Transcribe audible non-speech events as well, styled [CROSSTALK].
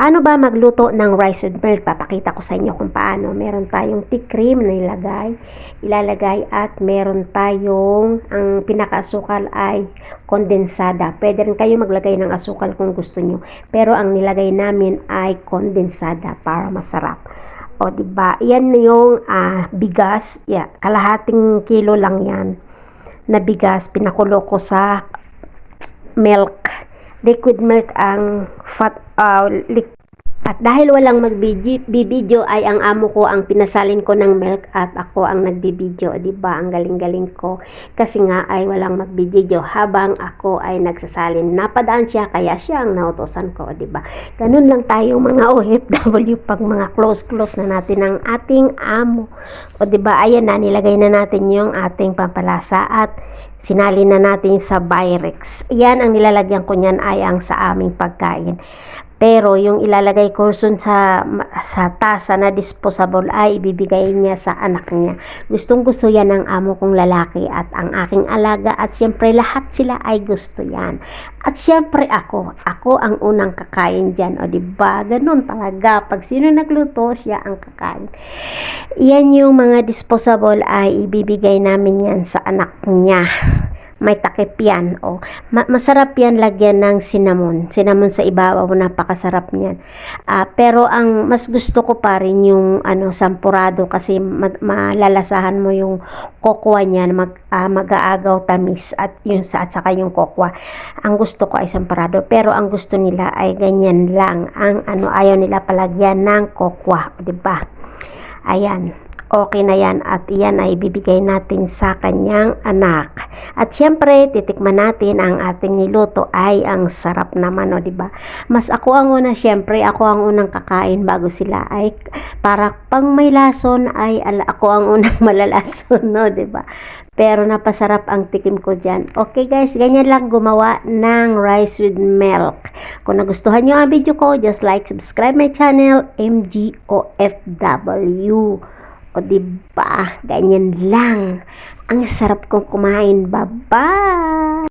Paano ba magluto ng rice with milk? Papakita ko sa inyo kung paano. Meron tayong tea cream na ilagay, ilalagay at meron tayong ang pinakaasukal ay kondensada. Pwede rin kayo maglagay ng asukal kung gusto nyo. Pero ang nilagay namin ay kondensada para masarap. O, di ba? Yan yung ah, bigas. Yeah, kalahating kilo lang yan na bigas. Pinakulo ko sa milk. Liquid milk ang fat, ah, lik- at dahil walang magbibideo ay ang amo ko ang pinasalin ko ng milk at ako ang nagbibideo, 'di ba? Ang galing-galing ko kasi nga ay walang magbibideo habang ako ay nagsasalin. Napadaan siya kaya siya ang nautosan ko, 'di ba? Ganun lang tayo mga OFW pag mga close-close na natin ang ating amo. O 'di ba? Ayan na nilagay na natin yung ating pampalasa at sinali na natin sa Pyrex. Yan ang nilalagyan ko niyan ay ang sa aming pagkain. Pero yung ilalagay ko sa sa tasa na disposable ay ibibigay niya sa anak niya. Gustong gusto yan ng amo kong lalaki at ang aking alaga at siyempre lahat sila ay gusto yan. At siyempre ako, ako ang unang kakain dyan. O di ba? Ganun talaga. Pag sino nagluto, siya ang kakain. Yan yung mga disposable ay ibibigay namin yan sa anak niya may takip yan. O, ma- masarap yan lagyan ng cinnamon. Cinnamon sa ibabaw, napakasarap niyan. Ah, pero ang mas gusto ko pa rin yung ano, sampurado kasi ma- malalasahan mo yung kokwa niyan, mag, ah, mag-aagaw tamis at yung sa at saka yung kokwa. Ang gusto ko ay sampurado, pero ang gusto nila ay ganyan lang. Ang ano, ayaw nila palagyan ng kokwa, 'di ba? Ayan okay na yan at yan ay bibigay natin sa kanyang anak. At syempre, titikman natin ang ating niluto ay ang sarap naman, o di ba? Mas ako ang una, syempre, ako ang unang kakain bago sila ay para pang may lason ay ala, ako ang unang [LAUGHS] malalason, no, di ba? Pero napasarap ang tikim ko dyan. Okay guys, ganyan lang gumawa ng rice with milk. Kung nagustuhan nyo ang video ko, just like, subscribe my channel, MGOFW. O di ba? Ganyan lang. Ang sarap kong kumain. Bye-bye.